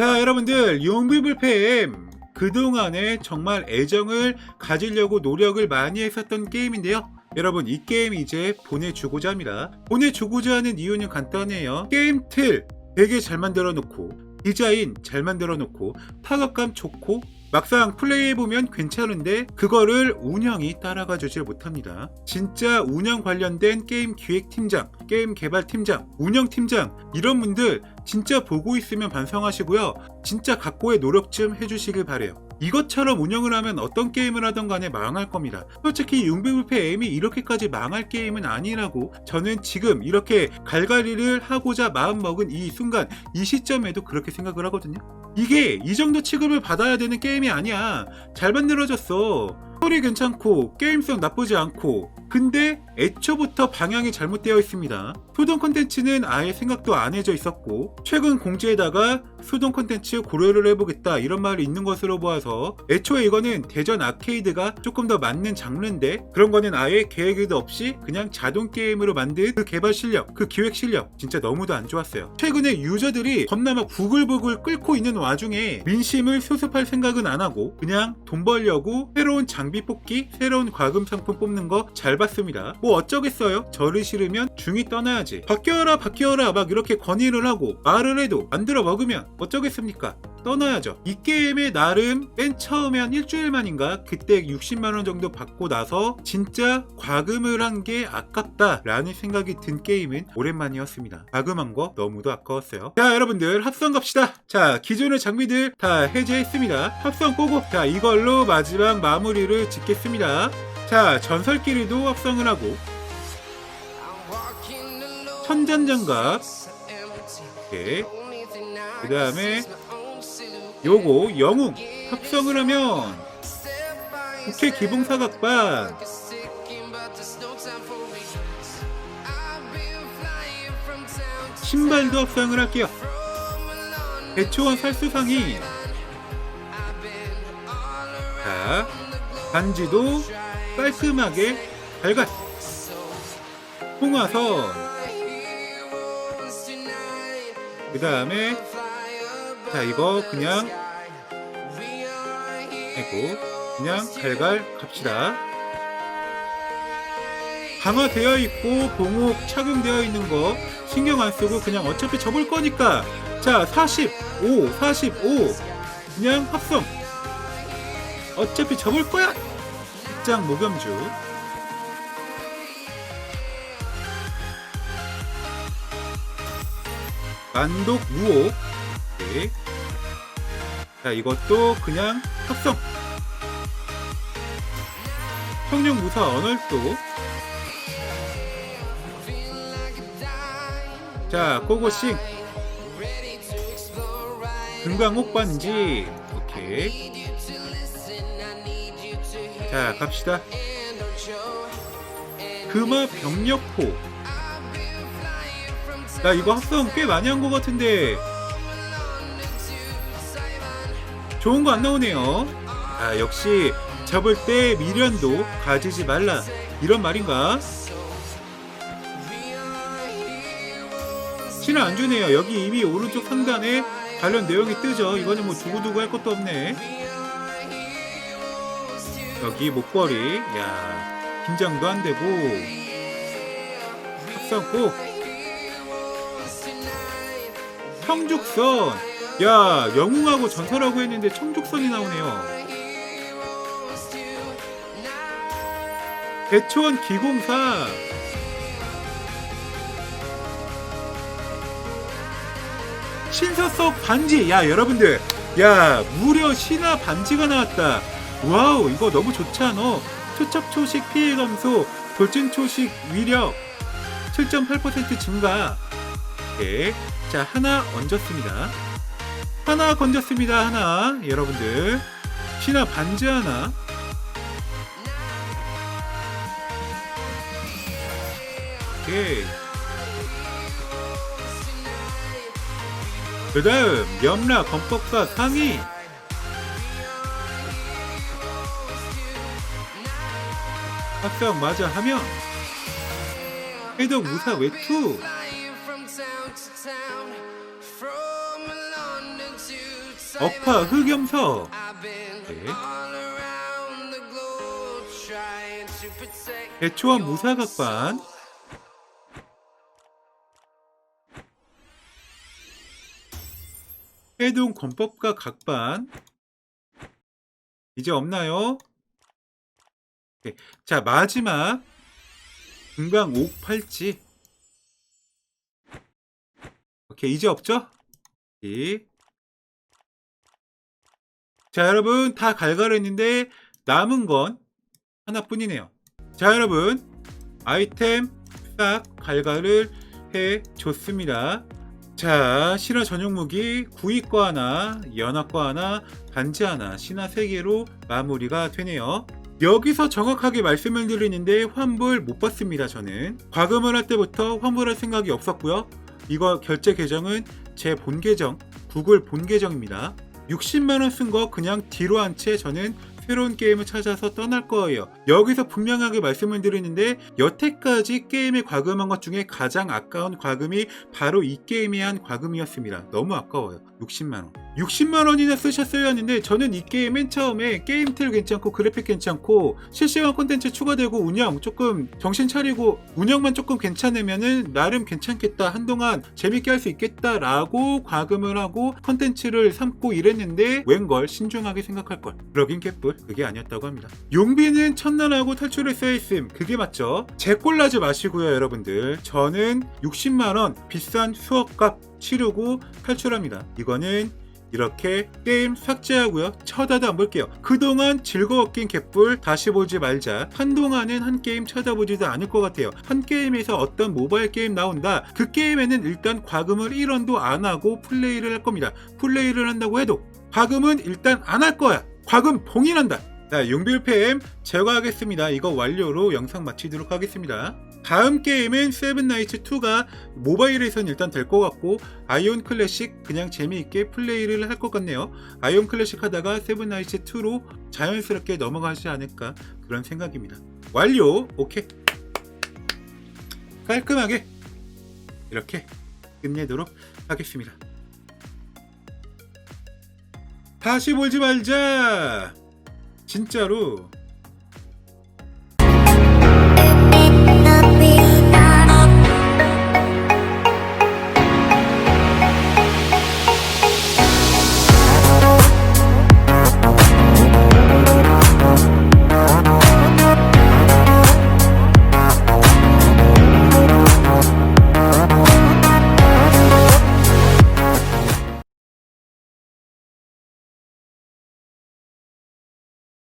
자 여러분들 용비불팸 그동안에 정말 애정을 가지려고 노력을 많이 했었던 게임인데요. 여러분 이 게임 이제 보내주고자 합니다. 보내주고자 하는 이유는 간단해요. 게임 틀 되게 잘 만들어 놓고 디자인 잘 만들어 놓고 타격감 좋고 막상 플레이해보면 괜찮은데 그거를 운영이 따라가 주질 못합니다. 진짜 운영 관련된 게임 기획팀장, 게임 개발팀장, 운영팀장 이런 분들 진짜 보고 있으면 반성하시고요. 진짜 각고의 노력 좀 해주시길 바래요. 이것처럼 운영을 하면 어떤 게임을 하던 간에 망할 겁니다. 솔직히 융비불패 M이 이렇게까지 망할 게임은 아니라고 저는 지금 이렇게 갈갈이를 하고자 마음먹은 이 순간 이 시점에도 그렇게 생각을 하거든요. 이게 이 정도 취급을 받아야 되는 게임이 아니야. 잘 만들어졌어. 스토리 괜찮고 게임성 나쁘지 않고 근데 애초부터 방향이 잘못되어 있습니다. 소동 콘텐츠는 아예 생각도 안 해져 있었고 최근 공지에다가 소동 콘텐츠 고려를 해보겠다 이런 말이 있는 것으로 보아서 애초에 이거는 대전 아케이드가 조금 더 맞는 장르인데 그런 거는 아예 계획도 없이 그냥 자동 게임으로 만든 그 개발 실력 그 기획 실력 진짜 너무도 안 좋았어요. 최근에 유저들이 겁나 막 부글부글 끓고 있는 와중에 민심을 수습할 생각은 안 하고 그냥 돈 벌려고 새로운 장비 뽑기 새로운 과금 상품 뽑는 거 잘 봤습니다. 뭐 어쩌겠어요? 저를 싫으면 중이 떠나야지. 바뀌어라 바뀌어라 막 이렇게 건의를 하고 말을 해도 안 들어 먹으면 어쩌겠습니까? 떠나야죠. 이 게임에 나름 맨 처음에 한 일주일 만인가 그때 60만원 정도 받고 나서 진짜 과금을 한 게 아깝다라는 생각이 든 게임은 오랜만이었습니다. 과금한 거 너무도 아까웠어요. 자 여러분들 합성 갑시다. 자 기존의 장비들 다 해제했습니다. 합성 꼬고 자 이걸로 마지막 마무리를 짓겠습니다. 자 전설끼리도 합성을 하고 천잔장갑 오케이 그 다음에 요거 영웅 합성을 하면 국회 기봉사각반. 신발도 합성을 할게요. 배초원 살수상이. 자 반지도 깔끔하게 발갓 홍화선. 그 다음에 자 이거 그냥 아이고 그냥 갈갈 갑시다. 강화되어 있고 봉옥 착용되어 있는 거 신경 안 쓰고 그냥 어차피 접을 거니까. 자 45, 45 그냥 합성. 어차피 접을 거야? 입장 모겸주. 만독 무옥. 오케이. 자 이것도 그냥 합성. 청룡 무사 언얼도 자 고고싱. 금강옥 반지. 오케이. 자 갑시다. 금화 병력포 나 이거 합성 꽤 많이 한 것 같은데 좋은 거 안 나오네요. 아 역시 잡을 때 미련도 가지지 말라. 이런 말인가? 신을 안 주네요. 여기 이미 오른쪽 상단에 관련 내용이 뜨죠. 이거는 뭐 두고두고 할 것도 없네. 여기 목걸이. 야 긴장도 안 되고. 합성 꼭 청죽선 야 영웅하고 전설하고 했는데 청죽선이 나오네요. 대초원 기공사. 신사석 반지. 야 여러분들. 야 무려 신화 반지가 나왔다. 와우 이거 너무 좋지 않아? 투척 초식 피해 감소 돌진 초식 위력 7.8% 증가. 오케이 자 하나 얹었습니다 하나 건졌습니다. 하나. 여러분들. 신화 반지 하나. 오케이. 그 다음 염라 검법사 상위 합성 마저 하면. 해독 무사 외투 억파 흑염소 네. 대초와 무사각반 해동 권법과 각반 이제 없나요? 오케이. 자 마지막 금강 옥팔찌 오케이 이제 없죠? 이. 자 여러분 다 갈갈했는데 남은 건 하나뿐이네요. 자 여러분 아이템 싹 갈갈을 해 줬습니다. 자 신화 전용 무기 구이과 하나 연합과 하나 반지 하나 신화 3개로 마무리가 되네요. 여기서 정확하게 말씀을 드리는데 환불 못 받습니다 저는. 과금을 할 때부터 환불할 생각이 없었고요. 이거 결제 계정은 제 본 계정 구글 본 계정입니다 60만원 쓴 거 그냥 뒤로 한 채 저는 새로운 게임을 찾아서 떠날 거예요. 여기서 분명하게 말씀을 드리는데 여태까지 게임에 과금한 것 중에 가장 아까운 과금이 바로 이 게임에 한 과금이었습니다. 너무 아까워요. 60만원. 60만원이나 쓰셨어야 하는데 저는 이 게임 맨 처음에 게임 틀 괜찮고 그래픽 괜찮고 실시간 콘텐츠 추가되고 운영 조금 정신 차리고 운영만 조금 괜찮으면은 나름 괜찮겠다 한동안 재밌게 할 수 있겠다라고 과금을 하고 콘텐츠를 삼고 이랬는데 웬걸 신중하게 생각할 걸 플러긴 캡불 그게 아니었다고 합니다 용비는 천난하고 탈출을 써있음 그게 맞죠 재꼴나지 마시고요 여러분들 저는 60만원 비싼 수업값 치르고 탈출합니다 이거는 이렇게 게임 삭제하고요. 쳐다도 안 볼게요. 그동안 즐거웠긴 개뿔 다시 보지 말자. 한동안은 한 게임 쳐다보지도 않을 것 같아요. 한 게임에서 어떤 모바일 게임 나온다. 그 게임에는 일단 과금을 1원도 안 하고 플레이를 할 겁니다. 플레이를 한다고 해도 과금은 일단 안 할 거야. 과금 봉인한다. 자, 용빌팸 제거하겠습니다. 이거 완료로 영상 마치도록 하겠습니다. 다음 게임은 세븐나이츠2가 모바일에선 일단 될 것 같고 아이온 클래식 그냥 재미있게 플레이를 할 것 같네요. 아이온 클래식 하다가 세븐나이츠2로 자연스럽게 넘어가지 않을까 그런 생각입니다. 완료! 오케이. 깔끔하게 이렇게 끝내도록 하겠습니다. 다시 보지 말자! 진짜로